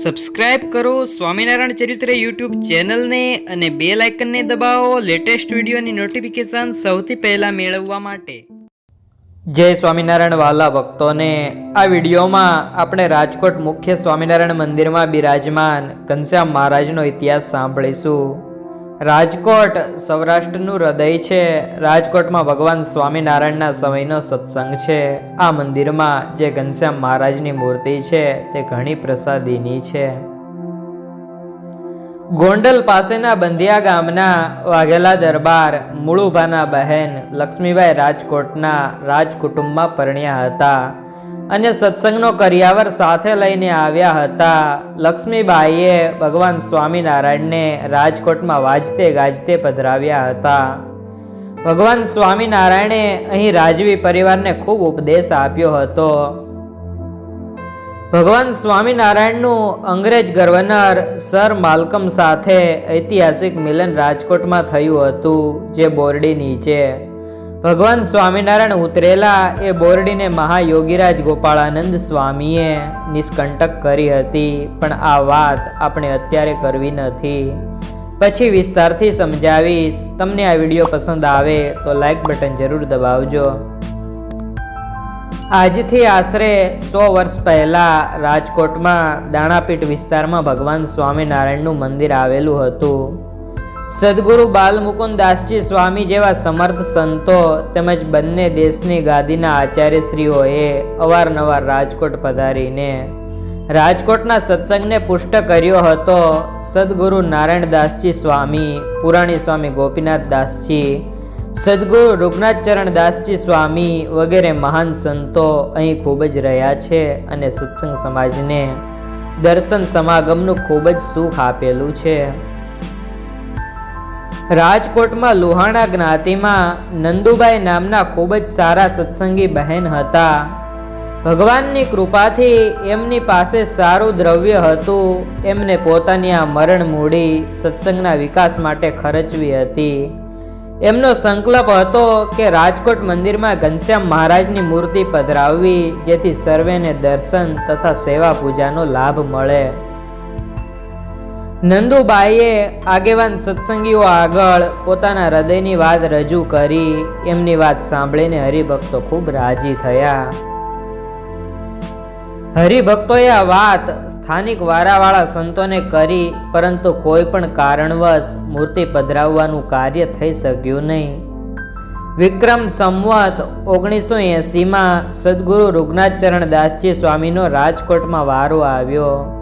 Subscribe કરો સ્વામિનારાયણ ચરિત્ર YouTube ચેનલને અને બે લાઇકનને દબાવો લેટેસ્ટ વિડીયોની નોટિફિકેશન સૌથી પહેલા મેળવવા માટે. જય સ્વામિનારાયણ વાલા ભક્તોને. આ વિડીયોમાં આપણે રાજકોટ મુખ્ય સ્વામિનારાયણ મંદિરમાં બિરાજમાન ઘનશ્યામ મહારાજનો ઇતિહાસ સાંભળીશું. રાજકોટ સૌરાષ્ટ્રનું હૃદય છે. રાજકોટમાં ભગવાન સ્વામિનારાયણના સમયનો સત્સંગ છે. આ મંદિરમાં જે ઘનશ્યામ મહારાજની મૂર્તિ છે તે ઘણી પ્રસાદીની છે. ગોંડલ પાસેના બંધિયા ગામના વાઘેલા દરબાર મુળુભાના બહેન લક્ષ્મીબાઈ રાજકોટના રાજકુટુંબમાં પરણ્યા હતા. અને સત્સંગનો કરિયાવર સાથે લઈને આવ્યા હતા. લક્ષ્મીબાઈએ ભગવાન સ્વામિનારાયણને રાજકોટમાં વાજતે ગાજતે પધરાવ્યા હતા. ભગવાન સ્વામિનારાયણે અહીં રાજવી પરિવારને ખૂબ ઉપદેશ આપ્યો હતો. ભગવાન સ્વામિનારાયણનું અંગ્રેજ ગવર્નર સર માલકમ સાથે ઐતિહાસિક મિલન રાજકોટમાં થયું હતું, જે બોરડી નીચે ભગવાન સ્વામિનારાયણ ઉતરેલા એ બોરડીને મહાયોગીરાજ ગોપાળાનંદ સ્વામીએ નિષ્કંટક કરી હતી, પણ આ વાત આપણે અત્યારે કરવી નથી. પછી વિસ્તારથી સમજાવીશ, તમને આ વીડિયો પસંદ આવે તો લાઈક બટન જરૂર દબાવજો. આજથી આશરે સો વર્ષ પહેલાં રાજકોટમાં દાણાપીઠ વિસ્તારમાં ભગવાન સ્વામિનારાયણનું મંદિર આવેલું હતું. સદગુરુ બાલમુકુંદ દાસજી સ્વામી જેવા સમર્થ સંતો તેમજ બંને દેશની ગાદીના આચાર્યશ્રીઓએ અવારનવાર રાજકોટ પધારીને રાજકોટના સત્સંગને પુષ્ટ કર્યો હતો. સદગુરુ નારાયણદાસજી સ્વામી, પુરાણી સ્વામી ગોપીનાથ દાસજી સદગુરુ રૂગનાથચરણદાસજી સ્વામી વગેરે મહાન સંતો અહીં ખૂબ જ રહ્યા છે અને સત્સંગ સમાજને દર્શન સમાગમનું ખૂબ જ સુખ આપેલું છે. રાજકોટમાં લુહાણા જ્ઞાતિમાં નંદુબાઈ નામના ખૂબ જ સારા સત્સંગી બહેન હતા. ભગવાનની કૃપાથી એમની પાસે સારું દ્રવ્ય હતું. એમને પોતાની આ મરણ મૂડી સત્સંગના વિકાસ માટે ખર્ચવી હતી. એમનો સંકલ્પ હતો કે રાજકોટ મંદિરમાં ઘનશ્યામ મહારાજની મૂર્તિ પધરાવવી, જેથી સર્વેને દર્શન તથા સેવા પૂજાનો લાભ મળે. નંદુબાઈએ આગેવાન સત્સંગીઓ આગળ પોતાના હૃદયની વાત રજૂ કરી. એમની વાત સાંભળીને હરિભક્તો ખૂબ રાજી થયા. હરિભક્તોએ આ વાત સ્થાનિક વારાવાળા સંતોને કરી, પરંતુ કોઈ પણ કારણવશ મૂર્તિ પધરાવવાનું કાર્ય થઈ શક્યું નહીં. વિક્રમ સંવત ઓગણીસો એંસીમાં સદગુરુ રૂગનાથચરણ દાસજી સ્વામીનો રાજકોટમાં વારો આવ્યો.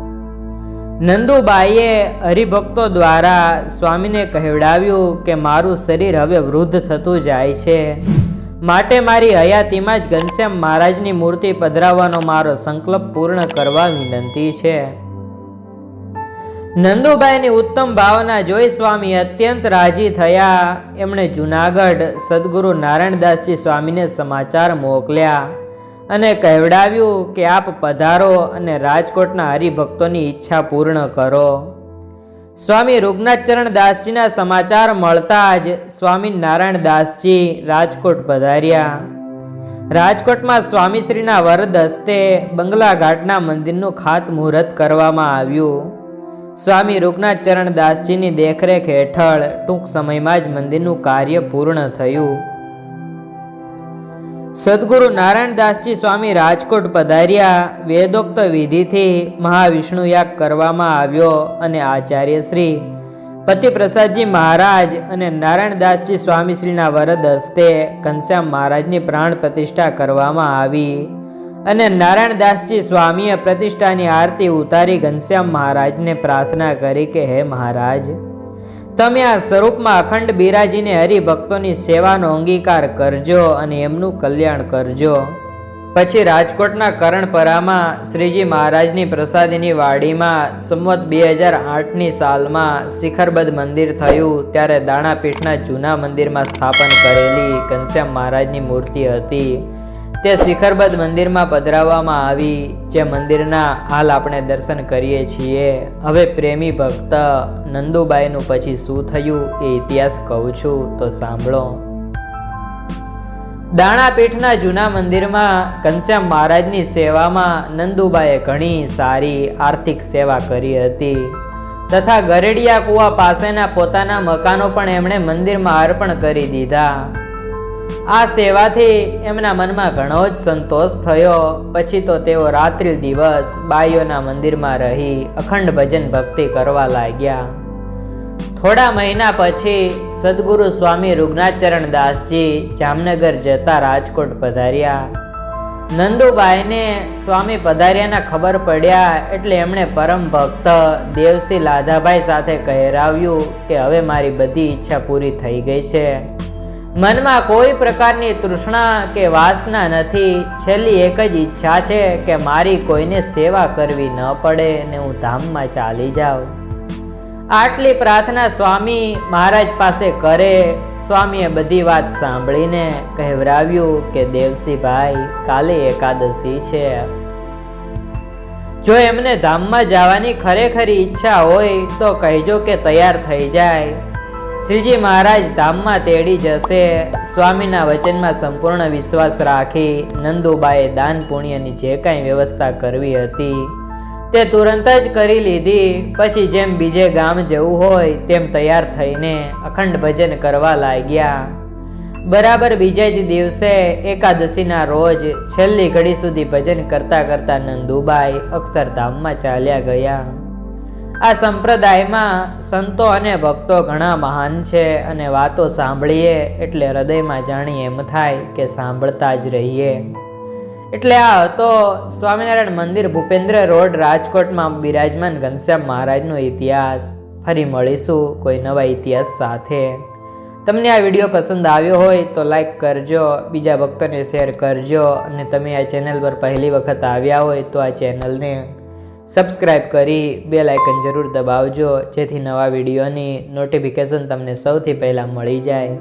નંદુબાઈએ હરિભક્તો દ્વારા સ્વામીને કહેવડાવ્યું કે મારું શરીર હવે વૃદ્ધ થતું જાય છે. માટે મારી હયાતીમાં જ ઘનશ્યામ મહારાજની મૂર્તિ પધરાવવાનો મારો સંકલ્પ પૂર્ણ કરવા વિનંતી છે. નંદુબાઈની ઉત્તમ ભાવના જોઈ સ્વામી અત્યંત રાજી થયા. એમણે જુનાગઢ સદગુરુ નારાયણદાસજી સ્વામીને સમાચાર મોકલ્યા. અને કહેવડાવ્યું કે આપ પધારો અને રાજકોટના હરિભક્તોની ઈચ્છા પૂર્ણ કરો. સ્વામી રૂગનાથચરણ દાસજીના સમાચાર મળતા જ સ્વામી નારાયણ દાસજી રાજકોટ પધાર્યા. રાજકોટમાં સ્વામીશ્રીના વરદ હસ્તે બંગલા ઘાટના મંદિરનું ખાતમુહૂર્ત કરવામાં આવ્યું. સ્વામી રૂગનાથચરણ દાસજીની દેખરેખ હેઠળ ટૂંક સમયમાં જ મંદિરનું કાર્ય પૂર્ણ થયું. સદગુરુ નારાયણદાસજી સ્વામી રાજકોટ પધાર્યા. વેદોક્ત વિધિથી મહાવિષ્ણુ યાગ કરવામાં આવ્યો અને આચાર્ય શ્રી પતિપ્રસાદજી મહારાજ અને નારાયણદાસજી સ્વામીશ્રીના વરદ હસ્તે ઘનશ્યામ મહારાજની પ્રાણ પ્રતિષ્ઠા કરવામાં આવી અને નારાયણદાસજી સ્વામીએ પ્રતિષ્ઠાની આરતી ઉતારી ઘનશ્યામ મહારાજને પ્રાર્થના કરી કે, હે મહારાજ તમે આ સ્વરૂપમાં અખંડ બિરાજીને હરિભક્તોની સેવાનો અંગીકાર કરજો અને એમનું કલ્યાણ કરજો. પછી રાજકોટના કરણપરામાં શ્રીજી મહારાજની પ્રસાદીની વાડીમાં સંવત બે હજાર આઠની સાલમાં શિખરબદ્ધ મંદિર થયું, ત્યારે દાણાપીઠના જૂના મંદિરમાં સ્થાપન કરેલી ઘનશ્યામ મહારાજની મૂર્તિ હતી. તે શિખરબદ્ધ મંદિરમાં પધરાવવામાં આવી, જે મંદિરના હાલ આપણે દર્શન કરીએ છીએ. હવે પ્રેમી ભક્ત નંદુબાઈનું પછી શું થયું એ ઇતિહાસ કહું છું, તો સાંભળો. દાણાપીઠના જૂના મંદિરમાં ઘનશ્યામ મહારાજની સેવામાં નંદુબાએ ઘણી સારી આર્થિક સેવા કરી હતી. તથા ગરેડિયા કુવા પાસેના પોતાના મકાનો પણ એમણે મંદિરમાં અર્પણ કરી દીધા. આ સેવાથી એમના મનમાં ઘણો જ સંતોષ થયો. પછી તો તેઓ રાત્રિ દિવસ બાઈઓના મંદિરમાં રહી અખંડ ભજન ભક્તિ કરવા લાગ્યા. થોડા મહિના પછી સદગુરુ સ્વામી રૂગનાથચરણ દાસજી જામનગર જતા રાજકોટ પધાર્યા. નંદુબાઈને સ્વામી પધાર્યાના ખબર પડ્યા એટલે એમણે પરમ ભક્ત દેવસિંહ લાધાભાઈ સાથે કહેરાવ્યું કે હવે મારી બધી ઈચ્છા પૂરી થઈ ગઈ છે. મનમાં કોઈ પ્રકારની તૃષ્ણા કે વાસના નથી. છેલ્લી એક જ ઈચ્છા છે કે મારી કોઈને સેવા કરવી ન પડે ને હું ધામમાં ચાલી જાઉં. આટલી પ્રાર્થના સ્વામી મહારાજ પાસે કરે. સ્વામીએ બધી વાત સાંભળીને કહેવરાવ્યું કે, દેવસીભાઈ, કાલે એકાદશી છે. જો એમને ધામમાં જવાની ખરેખરી ઈચ્છા હોય તો કહેજો કે તૈયાર થઈ જાય. શ્રીજી મહારાજ ધામમાં તેડી જશે. સ્વામીના વચનમાં સંપૂર્ણ વિશ્વાસ રાખી નંદુબાએ દાન પુણ્યની જે કાંઈ વ્યવસ્થા કરવી હતી તે તુરંત જ કરી લીધી. પછી જેમ બીજે ગામ જવું હોય તેમ તૈયાર થઈને અખંડ ભજન કરવા લાગ્યા. બરાબર બીજે જ દિવસે એકાદશીના રોજ છેલ્લી ઘડી સુધી ભજન કરતા કરતા નંદુબાઈ અક્ષરધામમાં ચાલ્યા ગયા. આ સંપ્રદાયમાં સંતો અને ભક્તો ઘણા મહાન છે અને વાતો સાંભળીએ એટલે હૃદયમાં જાણી એમ થાય કે સાંભળતા જ રહીએ. એટલે આ હતો સ્વામિનારાયણ મંદિર ભૂપેન્દ્ર રોડ, રાજકોટમાં બિરાજમાન ઘનશ્યામ મહારાજનો ઇતિહાસ. ફરી મળીશું કોઈ નવા ઇતિહાસ સાથે. તમને આ વીડિયો પસંદ આવ્યો હોય તો લાઈક કરજો, બીજા ભક્તોને શેર કરજો અને તમે આ ચેનલ પર પહેલી વખત આવ્યા હોય તો આ ચેનલને સબસ્ક્રાઈબ કરી બે લાઇકન જરૂર દબાવજો જેથી નવા વિડીયોની નોટિફિકેશન તમને સૌથી પહેલાં મળી જાય.